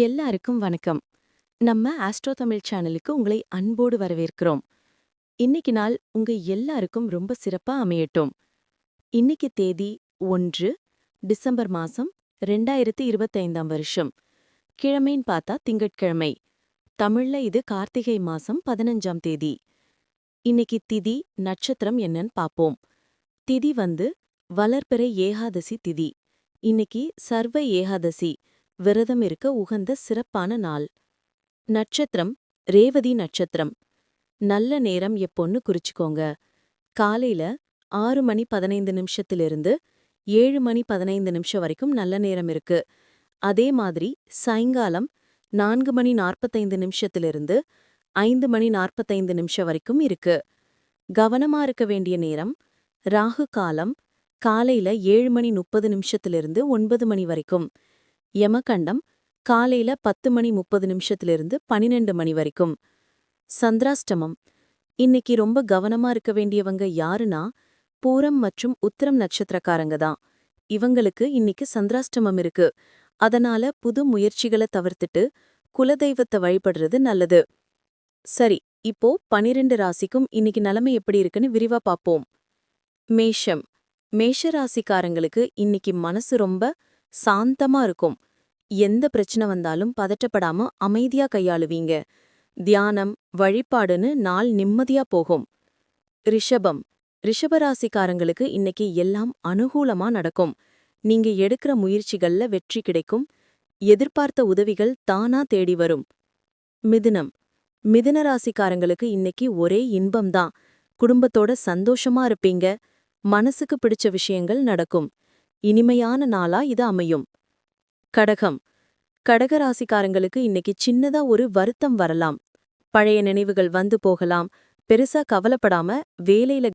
எல்லாருக்கும் வணக்கம். நம்ம ஆஸ்ட்ரோ தமிழ் சேனலுக்கு உங்களை அன்போடு வரவேற்கிறோம். இன்னைக்கு நாள் உங்க எல்லாருக்கும் ரொம்ப சிறப்பா அமையட்டும். இன்னைக்கு தேதி ஒன்று டிசம்பர் மாசம் ரெண்டாயிரத்தி இருபத்தைந்தாம் வருஷம். கிழமைன்னு பார்த்தா திங்கட்கிழமை. தமிழ்ல இது கார்த்திகை மாசம் பதினஞ்சாம் தேதி. இன்னைக்கு திதி நட்சத்திரம் என்னன்னு பாப்போம் திதி வந்து வளர்பிறை ஏகாதசி திதி. இன்னைக்கு சர்வ ஏகாதசி. விரதம் இருக்க உகந்த சிறப்பான நாள். நட்சத்திரம் ரேவதி நட்சத்திரம். நல்ல நேரம் எப்பொன்னு குறிச்சுக்கோங்க. காலையில ஆறு மணி பதினைந்து நிமிஷத்திலிருந்து ஏழு மணி பதினைந்து நிமிஷம் வரைக்கும் நல்ல நேரம் இருக்கு. அதே மாதிரி சாயங்காலம் நான்கு மணி நாற்பத்தைந்து நிமிஷத்திலிருந்து ஐந்து மணி நாற்பத்தைந்து நிமிஷம் வரைக்கும் இருக்கு. கவனமா இருக்க வேண்டிய நேரம் ராகு காலம் காலையில ஏழு மணி முப்பது நிமிஷத்திலிருந்து ஒன்பது மணி வரைக்கும். யமகண்டம் காலையில பத்து மணி முப்பது நிமிஷத்திலிருந்து பனிரெண்டு மணி வரைக்கும். சந்திராஷ்டமம். இன்னைக்கு ரொம்ப கவனமா இருக்க வேண்டியவங்க யாருன்னா பூரம் மற்றும் உத்திரம் நட்சத்திரக்காரங்க தான். இவங்களுக்கு இன்னைக்கு சந்திராஷ்டமம் இருக்கு. அதனால புது முயற்சிகளை தவிர்த்துட்டு குலதெய்வத்தை வழிபடுறது நல்லது. சரி இப்போ பனிரெண்டு ராசிக்கும் இன்னைக்கு நிலைமை எப்படி இருக்குன்னு விரிவா பார்ப்போம் மேஷம். மேஷ ராசிக்காரங்களுக்கு இன்னைக்கு மனசு ரொம்ப சாந்தமா இருக்கும். எந்த பிரச்சனை வந்தாலும் பதட்டப்படாம அமைதியா கையாளுவீங்க. தியானம் வழிபாடுன்னு நாள் நிம்மதியா போகும். ரிஷபம். ரிஷபராசிக்காரங்களுக்கு இன்னைக்கு எல்லாம் அனுகூலமா நடக்கும். நீங்க எடுக்கிற முயற்சிகள்ல வெற்றி கிடைக்கும். எதிர்பார்த்த உதவிகள் தானா தேடி வரும். மிதுனம். மிதுன ராசிக்காரங்களுக்கு இன்னைக்கு ஒரே இன்பம்தான். குடும்பத்தோட சந்தோஷமா இருப்பீங்க. மனசுக்கு பிடிச்ச விஷயங்கள் நடக்கும். இனிமையான நாளா இது அமையும். கடகம். கடக ராசிக்காரங்களுக்கு இன்னைக்கு சின்னதா ஒரு வருத்தம் வரலாம். பழைய நினைவுகள் வந்து போகலாம். பெருசா கவலைப்படாம வேலையில